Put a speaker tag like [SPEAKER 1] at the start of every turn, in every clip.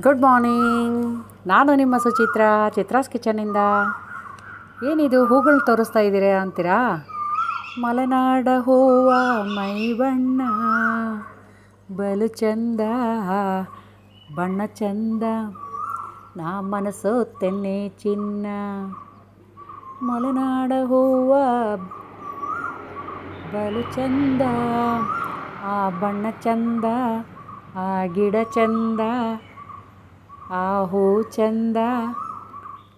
[SPEAKER 1] Good morning ನಾನು ನಿಮ್ಮ ಸುಚಿತ್ರ, ಚಿತ್ರಾಸ್ ಕಿಚನಿಂದ ಏನಿದು ಹೂಗಳು ತೋರಿಸ್ತಾ ಇದ್ದೀರಾ ಅಂತೀರಾ? ಮಲೆನಾಡ ಹೂವ ಮೈ ಬಣ್ಣ ಬಲು ಚಂದ, ಬಣ್ಣ ಚಂದ, ನಾ ಮನಸೋತೆನ್ನೆ ಚಿನ್ನ. ಮಲೆನಾಡ ಹೂವ, ಬಲು ಚಂದ, ಆ ಬಣ್ಣ ಚಂದ, ಆ ಗಿಡ ಚಂದ ಆ ಚಂದ.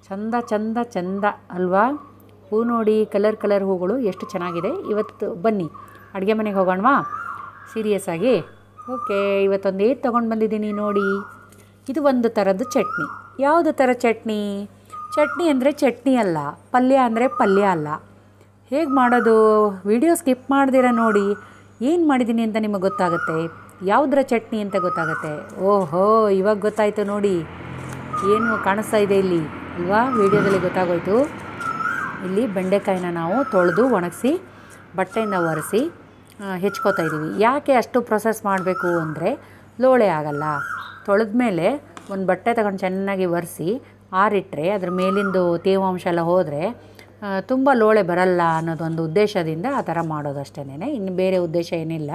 [SPEAKER 1] ಚಂದ ಚಂದ ಚಂದ ಅಲ್ವಾ? ಹೂ ನೋಡಿ ಕಲರ್ ಕಲರ್ ಹೂಗಳು ಎಷ್ಟು ಚೆನ್ನಾಗಿದೆ. ಇವತ್ತು ಬನ್ನಿ, ಅಡುಗೆ ಮನೆಗೆ ಹೋಗೋಣವಾ? ಸೀರಿಯಸ್ ಆಗಿ? ಓಕೆ, ಇವತ್ತೊಂದು ಏನು ತೊಗೊಂಡು ಬಂದಿದ್ದೀನಿ ನೋಡಿ. ಇದು ಒಂದು ಥರದ್ದು ಚಟ್ನಿ. ಯಾವುದು ಥರ ಚಟ್ನಿ? ಚಟ್ನಿ ಅಂದರೆ ಚಟ್ನಿ ಅಲ್ಲ, ಪಲ್ಯ ಅಂದರೆ ಪಲ್ಯ ಅಲ್ಲ. ಹೇಗೆ ಮಾಡೋದು? ವಿಡಿಯೋ ಸ್ಕಿಪ್ ಮಾಡ್ದಿರ ನೋಡಿ. ಏನು ಮಾಡಿದ್ದೀನಿ ಅಂತ ನಿಮಗೆ ಗೊತ್ತಾಗುತ್ತೆ? ಯಾವುದರ ಚಟ್ನಿ ಅಂತ ಗೊತ್ತಾಗುತ್ತೆ? ಓಹೋ, ಇವಾಗ ಗೊತ್ತಾಯಿತು ನೋಡಿ. ಏನು ಕಾಣಿಸ್ತಾ ಇದೆ ಇಲ್ಲಿ? ಅಲ್ವಾ? ವಿಡಿಯೋದಲ್ಲಿ ಗೊತ್ತಾಗೋಯ್ತು. ಇಲ್ಲಿ ಬೆಂಡೆಕಾಯಿನ ನಾವು ತೊಳೆದು ಒಣಗಿಸಿ, ಬಟ್ಟೆಯಿಂದ ಒರೆಸಿ ಹೆಚ್ಕೋತಾ ಇದ್ದೀವಿ. ಯಾಕೆ ಅಷ್ಟು ಪ್ರೊಸೆಸ್ ಮಾಡಬೇಕು ಅಂದರೆ ಲೋಳೆ ಆಗಲ್ಲ. ತೊಳೆದ ಮೇಲೆ ಒಂದು ಬಟ್ಟೆ ತಗೊಂಡು ಚೆನ್ನಾಗಿ ಒರೆಸಿ ಆರಿಟ್ಟರೆ ಅದ್ರ ಮೇಲಿಂದು ತೇವಾಂಶ ಎಲ್ಲ ಹೋದರೆ ತುಂಬ ಲೋಳೆ ಬರಲ್ಲ ಅನ್ನೋದೊಂದು ಉದ್ದೇಶದಿಂದ ಆ ಥರ ಮಾಡೋದು ಅಷ್ಟೇನೆ ಇನ್ನು ಬೇರೆ ಉದ್ದೇಶ ಏನಿಲ್ಲ.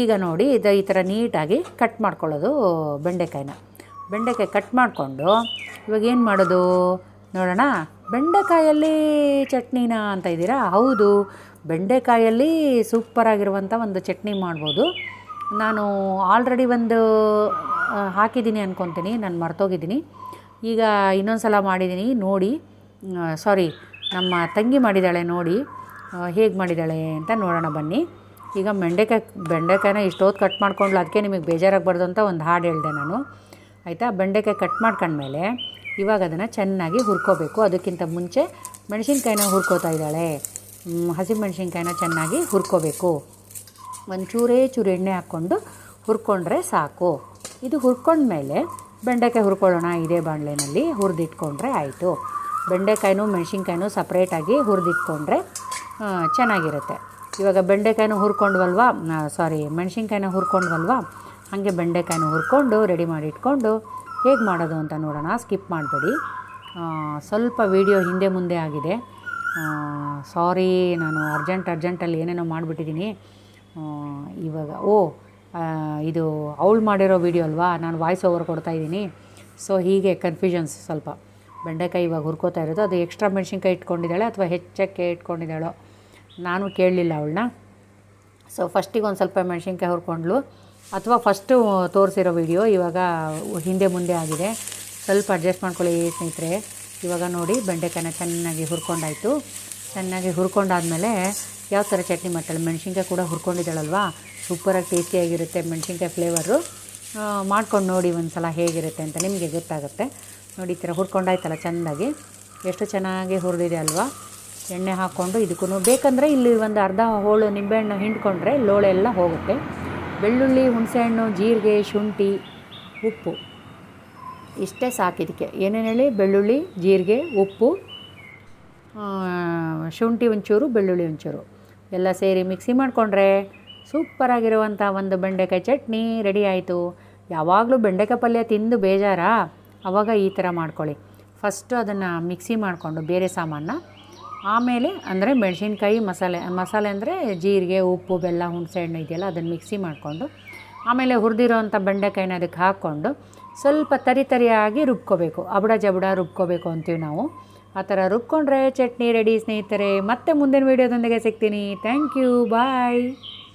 [SPEAKER 1] ಈಗ ನೋಡಿ ಇದು ಈ ಥರ ನೀಟಾಗಿ ಕಟ್ ಮಾಡ್ಕೊಳ್ಳೋದು ಬೆಂಡೆಕಾಯಿನ. ಬೆಂಡೆಕಾಯಿ ಕಟ್ ಮಾಡಿಕೊಂಡು ಇವಾಗ ಏನು ಮಾಡೋದು? ನೋಡೋಣ. ಬೆಂಡೆಕಾಯಲ್ಲಿ ಚಟ್ನಿನ ಅಂತ ಇದ್ದೀರಾ? ಹೌದು. ಬೆಂಡೆಕಾಯಲ್ಲಿ ಸೂಪರಾಗಿರುವಂಥ ಒಂದು ಚಟ್ನಿ ಮಾಡ್ಬೋದು. ನಾನು ಆಲ್ರೆಡಿ ಒಂದು ಹಾಕಿದ್ದೀನಿ ಅಂದ್ಕೊತೀನಿ ನಾನು ಮರ್ತೋಗಿದ್ದೀನಿ. ಈಗ ಇನ್ನೊಂದು ಸಲ ಮಾಡಿದ್ದೀನಿ. ನೋಡಿ ಸಾರಿ ನಮ್ಮ ತಂಗಿ ಮಾಡಿದ್ದಾಳೆ ನೋಡಿ. ಹೇಗೆ ಮಾಡಿದ್ದಾಳೆ ಅಂತ ನೋಡೋಣ ಬನ್ನಿ. ಈಗ ಬೆಂಡೆಕಾಯಿ, ಬೆಂಡೆಕಾಯಿನ ಇಷ್ಟೊತ್ತು ಕಟ್ ಮಾಡ್ಕೊಂಡ್ಲು ಅದಕ್ಕೆ ನಿಮಗೆ ಬೇಜಾರಾಗಬಾರ್ದು ಅಂತ ಒಂದು ಹಾಡು ಹೇಳಿದೆ ನಾನು. ಆಯಿತಾ? ಬೆಂಡೆಕಾಯಿ ಕಟ್ ಮಾಡ್ಕೊಂಡ್ಮೇಲೆ ಇವಾಗ ಅದನ್ನು ಚೆನ್ನಾಗಿ ಹುರ್ಕೋಬೇಕು. ಅದಕ್ಕಿಂತ ಮುಂಚೆ ಮೆಣಸಿನ್ಕಾಯಿನ ಹುರ್ಕೋತಾ ಇದ್ದಾಳೆ. ಹಸಿ ಹಸಿಮೆಣ್ಸಿನ್ಕಾಯಿನ ಚೆನ್ನಾಗಿ ಹುರ್ಕೋಬೇಕು. ಒಂದು ಚೂರೇ ಚೂರು ಎಣ್ಣೆ ಹಾಕ್ಕೊಂಡು ಹುರ್ಕೊಂಡ್ರೆ ಸಾಕು. ಇದು ಹುರ್ಕೊಂಡ್ಮೇಲೆ ಬೆಂಡೆಕಾಯಿ ಹುರ್ಕೊಳ್ಳೋಣ, ಇದೇ ಬಾಣಲೆನಲ್ಲಿ ಹುರಿದಿಟ್ಕೊಂಡ್ರೆ ಆಯಿತು. ಬೆಂಡೆಕಾಯಿನೂ ಮೆಣಸಿನ್ಕಾಯಿನೂ ಸಪ್ರೇಟಾಗಿ ಹುರಿದಿಟ್ಕೊಂಡ್ರೆ ಚೆನ್ನಾಗಿರುತ್ತೆ. ಇವಾಗ ಬೆಂಡೆಕಾಯಿನೂ ಹುರ್ಕೊಂಡ್ವಲ್ವ? ಸಾರಿ ಮೆಣಸಿನ್ಕಾಯಿನ ಹುರ್ಕೊಂಡ್ವಲ್ವ? ಹಾಗೆ ಬೆಂಡೆಕಾಯಿನೂ ಹುರ್ಕೊಂಡು ರೆಡಿ ಮಾಡಿ ಇಟ್ಕೊಂಡು ಹೇಗೆ ಮಾಡೋದು ಅಂತ ನೋಡೋಣ. ಸ್ಕಿಪ್ ಮಾಡಬೇಡಿ. ಸ್ವಲ್ಪ ವೀಡಿಯೋ ಹಿಂದೆ ಮುಂದೆ ಆಗಿದೆ. ಸಾರಿ ನಾನು ಅರ್ಜೆಂಟ್ ಅರ್ಜೆಂಟಲ್ಲಿ ಏನೇನೋ ಮಾಡಿಬಿಟ್ಟಿದ್ದೀನಿ. ಇವಾಗ, ಓ ಇದು ಅವಳು ಮಾಡಿರೋ ವೀಡಿಯೋ ಅಲ್ವಾ? ನಾನು ವಾಯ್ಸ್ ಓವರ್ ಕೊಡ್ತಾ ಇದ್ದೀನಿ. ಸೊ ಹೀಗೆ ಕನ್ಫ್ಯೂಷನ್ಸ್ ಸ್ವಲ್ಪ. ಬೆಂಡೆಕಾಯಿ ಇವಾಗ ಹುರ್ಕೋತಾ ಇರೋದು. ಅದು ಎಕ್ಸ್ಟ್ರಾ ಮೆಣಸಿನ್ಕಾಯಿ ಇಟ್ಕೊಂಡಿದ್ದಾಳೆ ಅಥವಾ ಹೆಚ್ಚಕ್ಕೆ ಇಟ್ಕೊಂಡಿದ್ದಾಳೋ? ನಾನು ಕೇಳಲಿಲ್ಲ ಅವಳನ್ನ. ಸೊ ಫಸ್ಟಿಗೆ ಒಂದು ಸ್ವಲ್ಪ ಮೆಣಸಿನ್ಕಾಯಿ ಹುರ್ಕೊಂಡ್ಳು. ಅಥವಾ ಫಸ್ಟು ತೋರಿಸಿರೋ ವಿಡಿಯೋ ಇವಾಗ ಹಿಂದೆ ಮುಂದೆ ಆಗಿದೆ. ಸ್ವಲ್ಪ ಅಡ್ಜಸ್ಟ್ ಮಾಡ್ಕೊಳ್ಳಿ ಸ್ನೇಹಿತರೆ. ಇವಾಗ ನೋಡಿ ಬೆಂಡೆಕಾಯಿನ ಚೆನ್ನಾಗಿ ಹುರ್ಕೊಂಡಾಯಿತು. ಚೆನ್ನಾಗಿ ಹುರ್ಕೊಂಡಾದಮೇಲೆ ಯಾವ ಥರ ಚಟ್ನಿ ಮಾಡ್ತಾಳೆ? ಮೆಣಸಿನ್ಕಾಯಿ ಕೂಡ ಹುರ್ಕೊಂಡಿದ್ದಾಳಲ್ವಾ? ಸೂಪರಾಗಿ ಟೇಸ್ಟಿಯಾಗಿರುತ್ತೆ ಮೆಣಸಿನ್ಕಾಯಿ ಫ್ಲೇವರು ಮಾಡ್ಕೊಂಡು ನೋಡಿ ಒಂದು ಸಲ ಹೇಗಿರುತ್ತೆ ಅಂತ ನಿಮಗೆ ಗೊತ್ತಾಗುತ್ತೆ. ನೋಡಿ ಈ ಥರ ಹುರ್ಕೊಂಡಾಯ್ತಲ್ಲ ಚೆಂದಾಗಿ ಎಷ್ಟು ಚೆನ್ನಾಗಿ ಹುರಿದಿದೆ ಅಲ್ವಾ? ಎಣ್ಣೆ ಹಾಕ್ಕೊಂಡು ಇದಕ್ಕೂ ಬೇಕಂದರೆ ಇಲ್ಲಿ ಒಂದು ಅರ್ಧ ಹೋಳು ನಿಂಬೆಹಣ್ಣು ಹಿಂಡ್ಕೊಂಡ್ರೆ ಲೋಳೆ ಎಲ್ಲ ಹೋಗುತ್ತೆ. ಬೆಳ್ಳುಳ್ಳಿ, ಹುಣಸೆಹಣ್ಣು, ಜೀರಿಗೆ, ಶುಂಠಿ, ಉಪ್ಪು. ಇಷ್ಟೇ ಸಾಕಿದಕ್ಕೆ ಏನೇನು ಹೇಳಿ? ಬೆಳ್ಳುಳ್ಳಿ, ಜೀರಿಗೆ, ಉಪ್ಪು ಶುಂಠಿ ಒಂಚೂರು, ಬೆಳ್ಳುಳ್ಳಿ ಒಂಚೂರು. ಎಲ್ಲ ಸೇರಿ ಮಿಕ್ಸಿ ಮಾಡಿಕೊಂಡ್ರೆ ಸೂಪರಾಗಿರುವಂಥ ಒಂದು ಬೆಂಡೆಕಾಯಿ ಚಟ್ನಿ ರೆಡಿ ಆಯಿತು. ಯಾವಾಗಲೂ ಬೆಂಡೆಕಾಯಿ ಪಲ್ಯ ತಿಂದು ಬೇಜಾರಾ? ಆವಾಗ ಈ ಥರ ಮಾಡ್ಕೊಳ್ಳಿ. ಫಸ್ಟು ಅದನ್ನು ಮಿಕ್ಸಿ ಮಾಡಿಕೊಂಡು ಬೇರೆ ಸಾಮಾನ ಆಮೇಲೆ ಅಂದರೆ ಮೆಣಸಿನ್ಕಾಯಿ ಮಸಾಲೆ ಮಸಾಲೆ ಅಂದರೆ ಜೀರಿಗೆ, ಉಪ್ಪು, ಬೆಲ್ಲ, ಹುಣಸೆ ಹಣ್ಣು ಇದೆಯಲ್ಲ, ಅದನ್ನು ಮಿಕ್ಸಿ ಮಾಡಿಕೊಂಡು, ಆಮೇಲೆ ಹುರಿದಿರೋವಂಥ ಬೆಂಡೆಕಾಯಿನ ಅದಕ್ಕೆ ಹಾಕ್ಕೊಂಡು ಸ್ವಲ್ಪ ತರಿ ತರಿಯಾಗಿ ರುಬ್ಕೋಬೇಕು. ಅಬಡ ಜಬಡ ರುಬ್ಕೋಬೇಕು ಅಂತೀವಿ ನಾವು. ಆ ಥರ ರುಬ್ಕೊಂಡ್ರೆ ಚಟ್ನಿ ರೆಡಿ ಸ್ನೇಹಿತರೆ. ಮತ್ತೆ ಮುಂದಿನ ವೀಡಿಯೋದೊಂದಿಗೆ ಸಿಗ್ತೀನಿ. Thank you bye